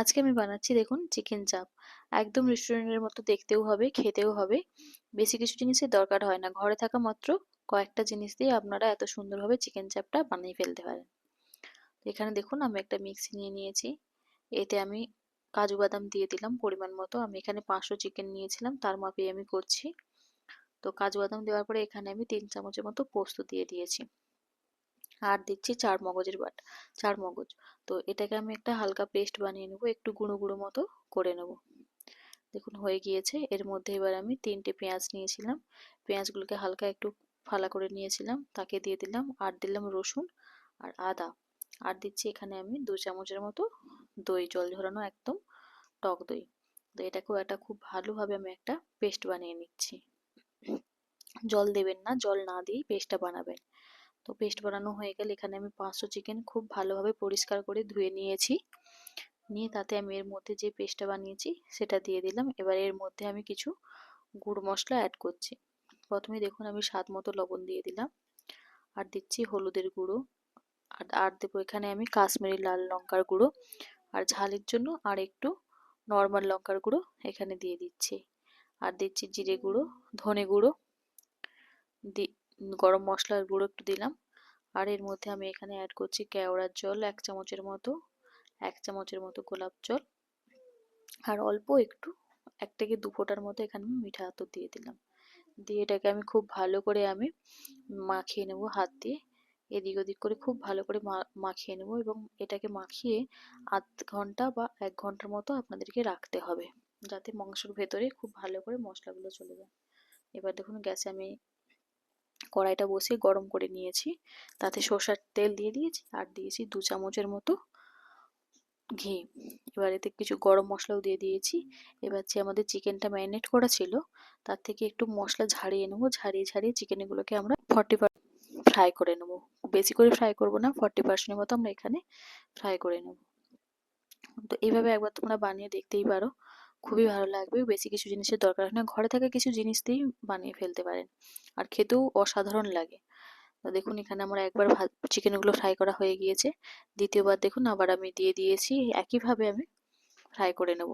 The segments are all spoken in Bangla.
আজকে আমি বানাচ্ছি দেখুন চিকেন চাপ একদম রেস্টুরেন্টের মতো দেখতেও হবে, খেতেও হবে। বেশি কিছু জিনিসের দরকার হয় না। ঘরে থাকা মাত্র কয়েকটা জিনিস দিয়ে আপনারা এত সুন্দরভাবে চিকেন চাপটা বানিয়ে ফেলতে পারেন। এখানে দেখুন আমি একটা মিক্সি নিয়ে নিয়েছি। এতে আমি কাজু বাদাম দিয়ে দিলাম পরিমাণ মতো। আমি এখানে পাঁচশো চিকেন নিয়েছিলাম, তার মাপে আমি করছি। তো কাজু বাদাম দেওয়ার পরে এখানে আমি তিন চামচের মতো পোস্ত দিয়ে দিয়েছি। আর দিচ্ছি চার মগজের বাট, চার মগজ। তো এটাকে আমি একটা হালকা পেস্ট বানিয়ে নেব, একটু গুঁড়ো গুঁড়ো মতো করে নেব। দেখুন, হয়ে গিয়েছে। এর মধ্যে এবার আমি তিনটে পেঁয়াজ নিয়েছিলাম। পেঁয়াজগুলোকে হালকা একটু ফালা করে নিয়েছিলাম, তাকে দিয়ে দিলাম, আর দিলাম রসুন আর আদা। আর দিচ্ছি এখানে আমি দু চামচের মতো দই, জল ঝরানো একদম টক দই। তো এটাকেও একটা খুব ভালোভাবে আমি একটা পেস্ট বানিয়ে নিচ্ছি। জল দেবেন না, জল না দিয়েই পেস্টটা বানাবেন। তো পেস্ট বানানো হয়ে গেলে এখানে আমি পাঁচশো চিকেন খুব ভালোভাবে পরিষ্কার করে ধুয়ে নিয়েছি। নিয়ে তাতে আমি এর মধ্যে যে পেস্টটা বানিয়েছি সেটা দিয়ে দিলাম। এবার এর মধ্যে আমি কিছু গুঁড়ো মশলা অ্যাড করছি। প্রথমে দেখুন আমি স্বাদ মতো লবণ দিয়ে দিলাম। আর দিচ্ছি হলুদের গুঁড়ো। আর আর দেবো এখানে আমি কাশ্মীরি লাল লঙ্কার গুঁড়ো। আর ঝালের জন্য আর একটু নর্মাল লঙ্কার গুঁড়ো এখানে দিয়ে দিচ্ছি। আর দিচ্ছি জিরে গুঁড়ো, ধনে গুঁড়ো। গরম মশলার গুঁড়ো একটু দিলাম। আর এর মধ্যে আমি এখানে অ্যাড করছি কেওড়ার জল, এক চামচের মতো, এক চামচের মতো গোলাপ জল। আর অল্প একটু, এক থেকে দু ফোঁটার মতো এখানে আমি মিঠা আতর দিয়ে দিলাম। দিয়ে এটাকে আমি খুব ভালো করে আমি মাখিয়ে নেব হাত দিয়ে। এদিক ওদিক করে খুব ভালো করে মাখিয়ে নেব এবং এটাকে মাখিয়ে আধ ঘণ্টা বা এক ঘণ্টার মতো আপনাদেরকে রাখতে হবে। যাতে মাংসর ভেতরে খুব ভালো করে মশলাগুলো চলে যায়। এবার দেখুন গ্যাসে আমি কড়াইটা বসিয়ে গরম করে নিয়েছি। তাতে সর্ষার তেল দিয়ে দিয়েছি আর দিয়েছি দু চামচের মতো ঘি। এবার এতে কিছু গরম মশলাও দিয়ে দিয়েছি। এবার যে আমাদের চিকেনটা ম্যারিনেট করা ছিল তার থেকে একটু মশলা ঝাড়িয়ে নেব। ঝাড়িয়ে ঝাড়িয়ে চিকেনগুলোকে আমরা ফর্টি ফ্রাই করে নেব। বেশি করে ফ্রাই করব না ফর্টি পার্সেন্টের মতো আমরা এখানে ফ্রাই করে নেব। তো এইভাবে একবার তোমরা বানিয়ে দেখতেই পারো। খুবই ভালো লাগবে। বেশি কিছু জিনিসের দরকার হয় না। ঘরে থাকা কিছু জিনিস দিয়েই বানিয়ে ফেলতে পারেন। আর খেতেও অসাধারণ লাগে। দেখুন, এখানে আমার একবার ভাত চিকেনগুলো ফ্রাই করা হয়ে গিয়েছে। দ্বিতীয়বার দেখুন, আবার আমি দিয়ে দিয়েছি। একইভাবে আমি ফ্রাই করে নেব।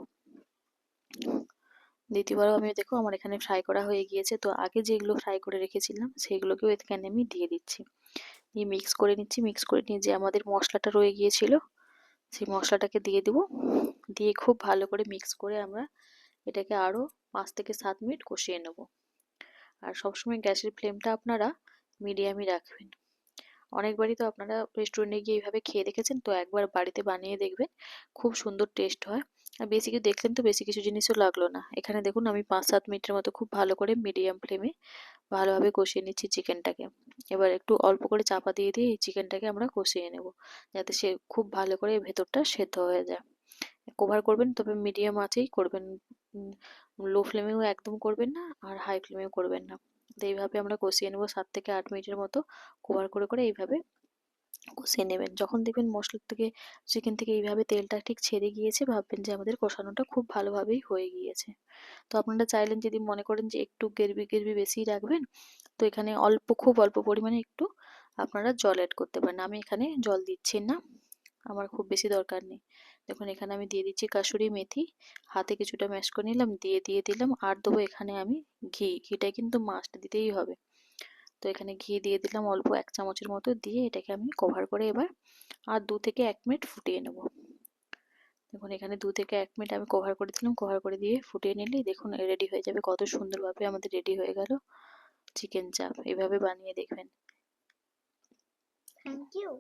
দ্বিতীয়বারও আমি দেখো, আমার এখানে ফ্রাই করা হয়ে গিয়েছে। তো আগে যেগুলো ফ্রাই করে রেখেছিলাম, সেগুলোকেও এখানে আমি দিয়ে দিচ্ছি। দিয়ে মিক্স করে নিচ্ছি। মিক্স করে নিয়ে যে আমাদের মশলাটা রয়ে গিয়েছিল, সেই মশলাটাকে দিয়ে দেবো। দিয়ে খুব ভালো করে মিক্স করে আমরা এটাকে আরও পাঁচ থেকে সাত মিনিট কষিয়ে নেব। আর সবসময় গ্যাসের ফ্লেমটা আপনারা মিডিয়ামই রাখবেন। অনেকবারই তো আপনারা রেস্টুরেন্টে গিয়ে এইভাবে খেয়ে দেখেছেন, তো একবার বাড়িতে বানিয়ে দেখবেন, খুব সুন্দর টেস্ট হয়। আর বেশি কিছু দেখলেন তো বেশি কিছু জিনিসও লাগল না। এখানে দেখুন আমি পাঁচ সাত মিনিটের মতো খুব ভালো করে মিডিয়াম ফ্লেমে ভালোভাবে কষিয়ে নিচ্ছি চিকেনটাকে এবার একটু অল্প করে চাপা দিয়ে দিয়ে এই চিকেনটাকে আমরা কষিয়ে নেব, যাতে সে খুব ভালো করে ভেতরটা সেদ্ধ হয়ে যায়। কভার করবেন তবে মিডিয়াম আঁচেই করবেন লো ফ্লেমেও একদম করবেন না আর হাই ফ্লেমেও করবেন না। তো এইভাবে আমরা কষিয়ে নেব সাত থেকে আট মিনিটের মতো কভার করে করে এইভাবে কষিয়ে নেবেন। যখন দেখবেন মশলার থেকে চিকেন থেকে এইভাবে তেলটা ঠিক ছেড়ে গিয়েছে ভাববেন যে আমাদের কষানোটা খুব ভালোভাবেই হয়ে গিয়েছে। তো আপনারা চাইলেন যদি মনে করেন যে একটু গেরবি গেরবি বেশিই রাখবেন তো এখানে অল্প খুব অল্প পরিমাণে একটু আপনারা জল অ্যাড করতে পারেন। আমি এখানে জল দিচ্ছি না। আমার খুব বেশি দরকার নেই। দেখুন, এখানে আমি দিয়ে দিচ্ছি কাসুরি মেথি। হাতে কিছুটা ম্যাশ করে নিলাম, দিয়ে দিয়ে দিলাম। আর দেবো এখানে আমি ঘি। ঘিটা কিন্তু মাস্ট দিতেই হবে। তো এখানে ঘি দিয়ে দিলাম অল্প এক চামচের মতো দিয়ে এটাকে আমি কভার করে এবার আর দু থেকে এক মিনিট ফুটিয়ে নেব। দেখুন, এখানে দু থেকে এক মিনিট আমি কভার করে দিলাম। কভার করে দিয়ে ফুটিয়ে নিলেই দেখুন রেডি হয়ে যাবে। কত সুন্দরভাবে আমাদের রেডি হয়ে গেল চিকেন চাপ এভাবে বানিয়ে দেখবেন। Thank you